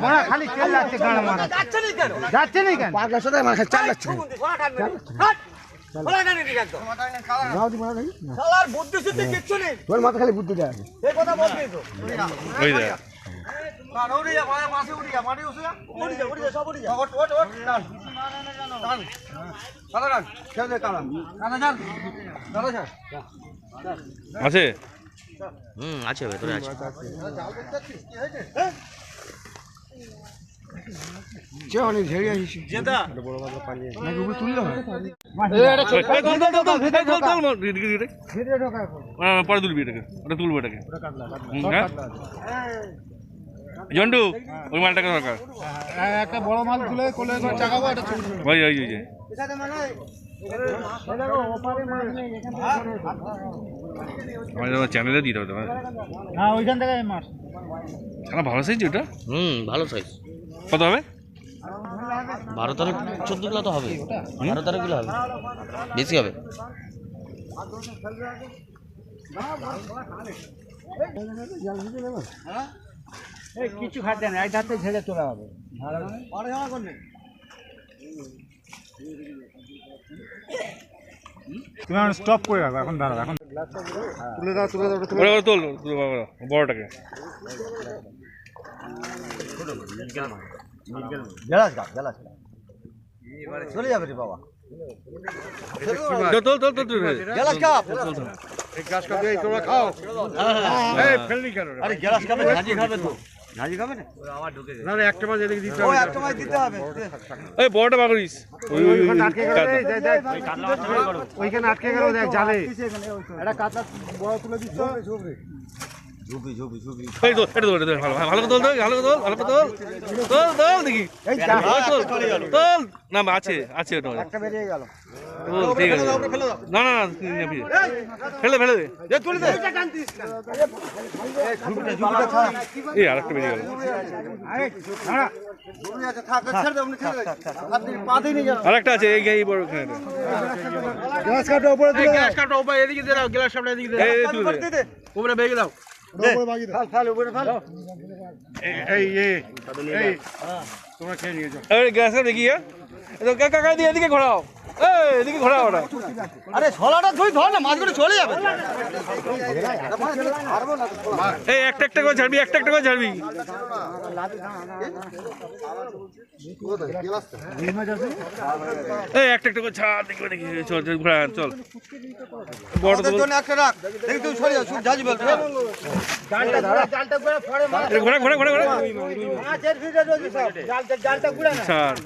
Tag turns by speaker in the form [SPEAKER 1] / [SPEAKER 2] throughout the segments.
[SPEAKER 1] ঘোড়া খালি তেল যাচ্ছে গাড়া মারা
[SPEAKER 2] যাচ্ছে না কেন
[SPEAKER 1] যাচ্ছে না কেন?
[SPEAKER 3] পাগলার সাথে আমার চাল যাচ্ছে
[SPEAKER 2] ঘোড়া টানবে না। ঘোড়া টানবে না একদম। শালার বুদ্ধি শুদ্ধি কিচ্ছু নেই।
[SPEAKER 3] তোর মাথা খালি বুদ্ধি দেয়
[SPEAKER 2] এই কথা বলবি তো।
[SPEAKER 4] ওই দেখ।
[SPEAKER 2] কারণ উড়ে যা মাঠে মাঠে উড়ে যা মাঠে উড়ে যা। যা উড়ে যা সব উড়ে যা। ওট ওট ওট টান। টান। কাদা টান। ছেড়ে দে কাদা কাদা টান কাদা ছাড়
[SPEAKER 4] আছে?
[SPEAKER 5] হুম আছে ভেতরে আছে।
[SPEAKER 4] পরে তুলবি এটাকে ওটা তুলবো এটাকে হ্যাঁ? ওই মালটাকে দরকার
[SPEAKER 1] হ্যাঁ, একটা বড় মাল তুলে কোলে করে চাকাবো একটা।
[SPEAKER 4] ওই ওই ওই চ্যানেলে
[SPEAKER 1] হ্যাঁ ওইখান থেকে
[SPEAKER 4] ভালো সাইজ ওটা
[SPEAKER 5] হুম ভালো সাইজ
[SPEAKER 4] কত হবে?
[SPEAKER 5] বারো তারিখ তো হবে। হবে। বেশি হবে।
[SPEAKER 1] কিছু খাদ্য না এক হাতে ঝেড়ে তোলা হবে তুমি এখন স্টপ করে রাখো এখন দাঁড়াও এখন
[SPEAKER 3] তুলে দাও তুলে দাও
[SPEAKER 4] তোল তোল, বাবা, বড়টাকে।
[SPEAKER 2] গেলাস গা গেলাস চলে যাবে রে বাবা।
[SPEAKER 4] তোল তোল তোল তোল। তোল
[SPEAKER 2] গেলাস কাপ
[SPEAKER 3] এই গাছ কাপে এই তোমরা খাও। এই ফেলনি কেন
[SPEAKER 2] আরে গেলাস কাপে ঝাঁঝি খাবে তো। ঝাঁঝি খাবে না?
[SPEAKER 3] না না একটা মাছ এদিকে দিতে হবে।
[SPEAKER 2] একটা মাছ দিতে হবে।
[SPEAKER 4] ওই বড়টা বার ওই ওই ওই
[SPEAKER 3] ওইখানে আটকে গেল। ওইখানে আটকে গেল দেখ জালে।
[SPEAKER 1] একটা কাঁচা বড় তুলে দিচ্ছ।
[SPEAKER 2] ঝুপি ঝুপি
[SPEAKER 4] আরেকটা
[SPEAKER 2] আছে
[SPEAKER 3] গ্লাস কাপটা উপরে গ্লাস
[SPEAKER 1] কাপটা উপরে এদিকে দে গ্লাস কাপটা এদিকে
[SPEAKER 4] দে।
[SPEAKER 1] উপরে বেরিয়ে দাও।
[SPEAKER 3] হ্যাঁ, তোমরা খেয়ে নিয়ে যাও।
[SPEAKER 4] গাছের দেখি হ্যাঁ? কাকা দিয়ে এদিকে ঘোরাও। এদিকে ঘোরাও ওটা
[SPEAKER 2] আরে ছলাটা তুই ধর না মাছগুলো চলে যাবে।
[SPEAKER 4] এই একটা একটা করে ছাড়বি একটা একটা করে ছাড়বি এই একটা একটা করে ছাড় দেখি দেখি চল চল ঘোরা চল। বড়
[SPEAKER 2] জন্য একটা রাখ। দেখি তুই সরে যা শুধু ঝাঁঝি বল
[SPEAKER 1] জালটা ঘোরা জালটা ঘোরা পরে মাছ।
[SPEAKER 4] ঘোরা ঘোরা ঘোরা ঘোরা।
[SPEAKER 1] মাছের ভিড়ে রয়েছে সব। জালটা জালটা ঘুরে না।
[SPEAKER 4] ছাড়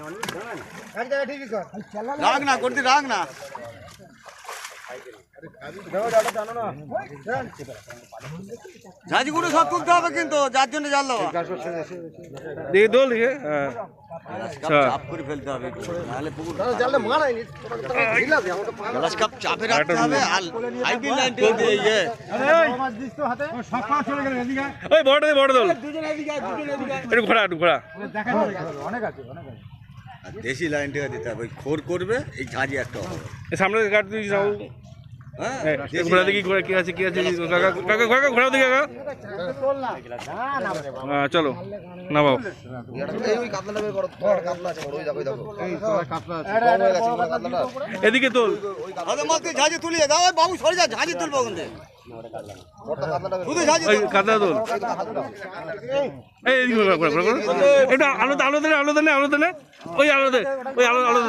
[SPEAKER 2] রাখ না করতে রাখ না। ঝাঁঝিগুলো সব তুলতে হবে কিন্তু যার জন্য জাল দেওয়া।
[SPEAKER 4] দেখি দোল দেখি হ্যাঁ।
[SPEAKER 2] চাপ করে ফেলতে হবে নাহলে পুকুর জালে মারাইনি গ্লাস কাপ চাপে রাখতে হবে আর আইপি লাইন দিয়ে ইয়ে।
[SPEAKER 1] মাছ দিস তো হাতে সব পা চলে গেল এদিকে
[SPEAKER 4] ওই বড়টা দে বড় দোল একটু ঘোরা একটু ঘোরা
[SPEAKER 1] দেখা অনেক আছে অনেক আছে।
[SPEAKER 2] দেশি লাইনটা দিতে হবে। ওই খোর করবে এই ঝাঁঝি একটা হবে।
[SPEAKER 4] এই সামনে কাট তুই যাও
[SPEAKER 2] হ্যাঁ
[SPEAKER 4] ঘোরা দেখি ঘোরা কি আছে কি আছে কাকা কাকা কাকা ঘোরাও দেখি কাকা। হ্যাঁ, চলো না বাবু এদিকে তোল।
[SPEAKER 2] আরে বাবু সরে যা ঝাঁঝি তুলবো ওখান থেকে।
[SPEAKER 4] এটা দিলে আলো দিলে ওই আলো দে ওই আলো আলো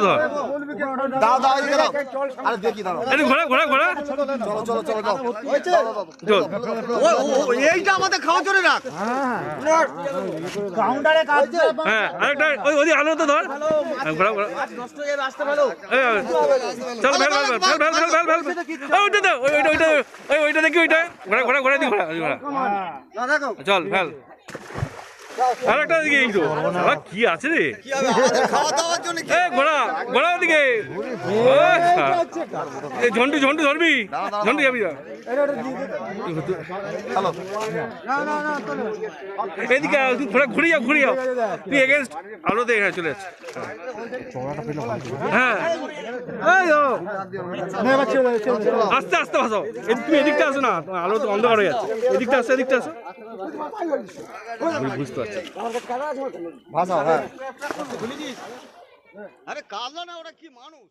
[SPEAKER 2] এইটা আমাদের খাওয়া
[SPEAKER 4] হ্যাঁ ওই ওই আলো ধর ঘোরা ঘোরা ওইটা ওইটা ওইটা দেখি ওইটা। ঘোড়া ঘোড়া ঘোড়া দি
[SPEAKER 2] ঘোড়া ঘোড়া।
[SPEAKER 4] চল ফেল। আরেকটা দিকে এই তো কি আছে রে?
[SPEAKER 2] কি হবে? খাওয়া দাওয়ার জন্য কি
[SPEAKER 4] এ ঘোড়া ঘোড়া দিকে এই ঝন্টু ঝন্টু ধরবি? ঝন্টু যাবি না? এদিকে তুই ঘুরে যাও ঘুরে যাও তুই এগেনস্ট আলো দেখে হ্যাঁ চলে যাচ্ছে হ্যাঁ। আস্তে আস্তে ভাসো এদিক তুমি এদিকটা আসো না আলো তো অন্ধকার হয়ে যাচ্ছে। এদিকটা আসো এদিকটা আসো। বুঝতে
[SPEAKER 6] ভাষা হ্যাঁ।
[SPEAKER 2] আরে কাজলা না ওরা কি মানুষ?